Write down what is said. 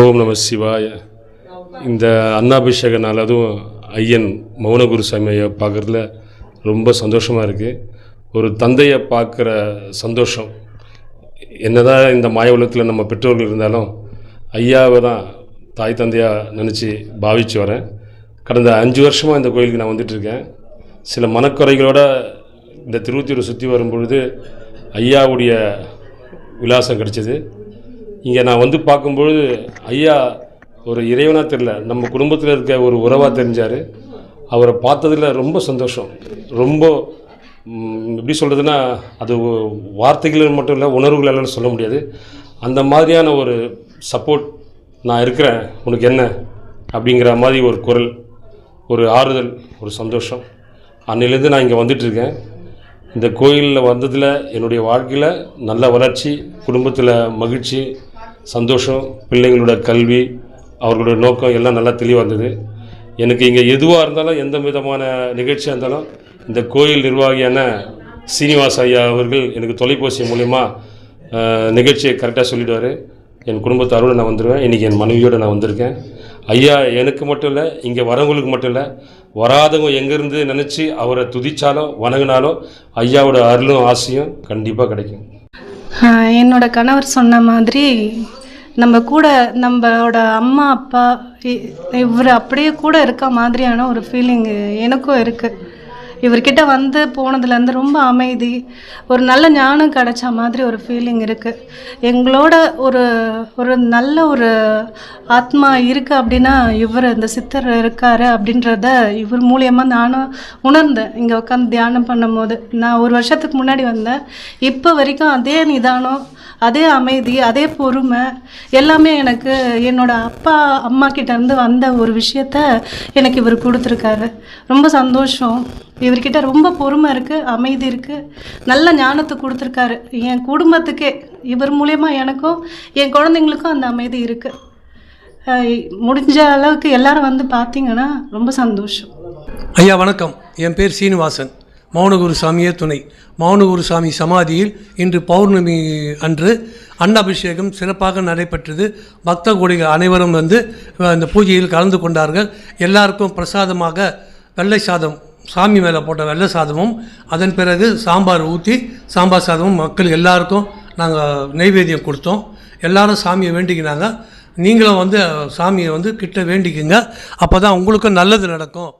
ஓம் நம சிவாய. இந்த அன்னாபிஷேக நாள் அதுவும் ஐயன் மௌனகுரு சாமியை பார்க்குறதுல ரொம்ப சந்தோஷமாக இருக்குது ஒரு தந்தையை பார்க்குற சந்தோஷம். என்னதான் இந்த மாய உலகத்தில் நம்ம பெற்றோர்கள் இருந்தாலும் ஐயாவை தான் தாய் தந்தையாக நினச்சி பாவிச்சு வரேன். கடந்த அஞ்சு வருஷமாக இந்த கோயிலுக்கு நான் வந்துட்டுருக்கேன் சில மனக்குறைகளோட இந்த திருவத்தூர் சுற்றி வரும்பொழுது ஐயாவுடைய விலாசம் கிடச்சிது. இங்கே நான் வந்து பார்க்கும்பொழுது ஐயா ஒரு இறைவனாக தெரில நம்ம குடும்பத்தில் இருக்க ஒரு உறவாக தெரிஞ்சார். அவரை பார்த்ததில் ரொம்ப சந்தோஷம். ரொம்ப எப்படி சொல்கிறதுன்னா அது வார்த்தைகள் மட்டும் இல்லை உணர்வுகள் சொல்ல முடியாது. அந்த மாதிரியான ஒரு சப்போர்ட் நான் இருக்கிறேன். உனக்கு என்ன? அப்படிங்கிற மாதிரி ஒரு குரல் ஒரு ஆறுதல் ஒரு சந்தோஷம். அன்னிலேருந்து நான் இங்கே வந்துட்டுருக்கேன் இந்த கோயிலில் வந்ததில் என்னுடைய வாழ்க்கையில் நல்ல வளர்ச்சி குடும்பத்தில் மகிழ்ச்சி சந்தோஷம் பிள்ளைங்களோட கல்வி அவர்களோட நோக்கம் எல்லாம் நல்லா தெளிவாக இருந்தது. எனக்கு இங்கே எதுவாக இருந்தாலும் எந்த விதமான நிகழ்ச்சியாக இருந்தாலும் இந்த கோயில் நிர்வாகியான சீனிவாச ஐயா அவர்கள் எனக்கு தொலைபேசி மூலிமா நிகழ்ச்சியை கரெக்டாக சொல்லிடுவார். என் குடும்பத்தாரோடு நான் வந்துடுவேன் இன்றைக்கி என் மனைவியோடு நான் வந்திருக்கேன். ஐயா எனக்கு மட்டும் இல்லை இங்கே வரவங்களுக்கு மட்டும் இல்லை வராதவங்க எங்கேருந்து நினச்சி அவரை துதித்தாலோ வணங்கினாலோ ஐயாவோட அருளும் ஆசையும் கண்டிப்பாக கிடைக்கும். என்னோட கணவர் சொன்ன மாதிரி நம்ம கூட நம்மளோட அம்மா அப்பா இவர் அப்படியே கூட இருக்க மாதிரியான ஒரு ஃபீலிங் எனக்கும் இருக்குது இவர்கிட்ட வந்து போனதுலேருந்து ரொம்ப அமைதி. ஒரு நல்ல ஞானம் கிடைச்ச மாதிரி ஒரு ஃபீலிங் இருக்குது எங்களோட ஒரு ஒரு நல்ல ஒரு ஆத்மா இருக்குது அப்படின்னா இவர் இந்த சித்தர் இருக்காரு அப்படின்றத இவர் மூலியமாக நானும் உணர்ந்தேன். இங்கே உட்காந்து தியானம் பண்ணும்போது. நான் ஒரு வருஷத்துக்கு முன்னாடி வந்தேன். இப்போ வரைக்கும் அதே நிதானம் அதே அமைதி அதே பொறுமை எல்லாமே எனக்கு என்னோட அப்பா அம்மா கிட்டேருந்து வந்த ஒரு விஷயத்த எனக்கு இவர் கொடுத்துருக்காரு. ரொம்ப சந்தோஷம். இவர்கிட்ட ரொம்ப பொறுமை இருக்குது அமைதி இருக்குது நல்ல ஞானத்தை கொடுத்துருக்காரு. என் குடும்பத்துக்கே இவர் மூலயமா எனக்கும் என் குழந்தைங்களுக்கும் அந்த அமைதி இருக்குது முடிஞ்ச அளவுக்கு எல்லாரும் வந்து பார்த்தீங்கன்னா ரொம்ப சந்தோஷம். ஐயா வணக்கம். என் பேர் சீனிவாசன். மௌனகுரு சாமியே துணை. மௌனகுரு சாமி சமாதியில் இன்று பௌர்ணமி அன்று அன்னாபிஷேகம் சிறப்பாக நடைபெற்றது. பக்த கோடிகள் அனைவரும் வந்து அந்த இந்த பூஜையில் கலந்து கொண்டார்கள். எல்லாருக்கும் பிரசாதமாக வெள்ளை சாதம் சாமி மேலே போட்ட வெள்ளை சாதமும் அதன் பிறகு சாம்பார் ஊற்றி சாம்பார் சாதமும் மக்கள் எல்லாருக்கும் நாங்கள் நெய்வேத்தியம் கொடுத்தோம். எல்லாரும் சாமியை வேண்டிக்கினாங்க. நீங்களும் வந்து சாமியை வந்து கிட்ட வேண்டிக்குங்க. அப்போ தான் உங்களுக்கும் நல்லது நடக்கும்.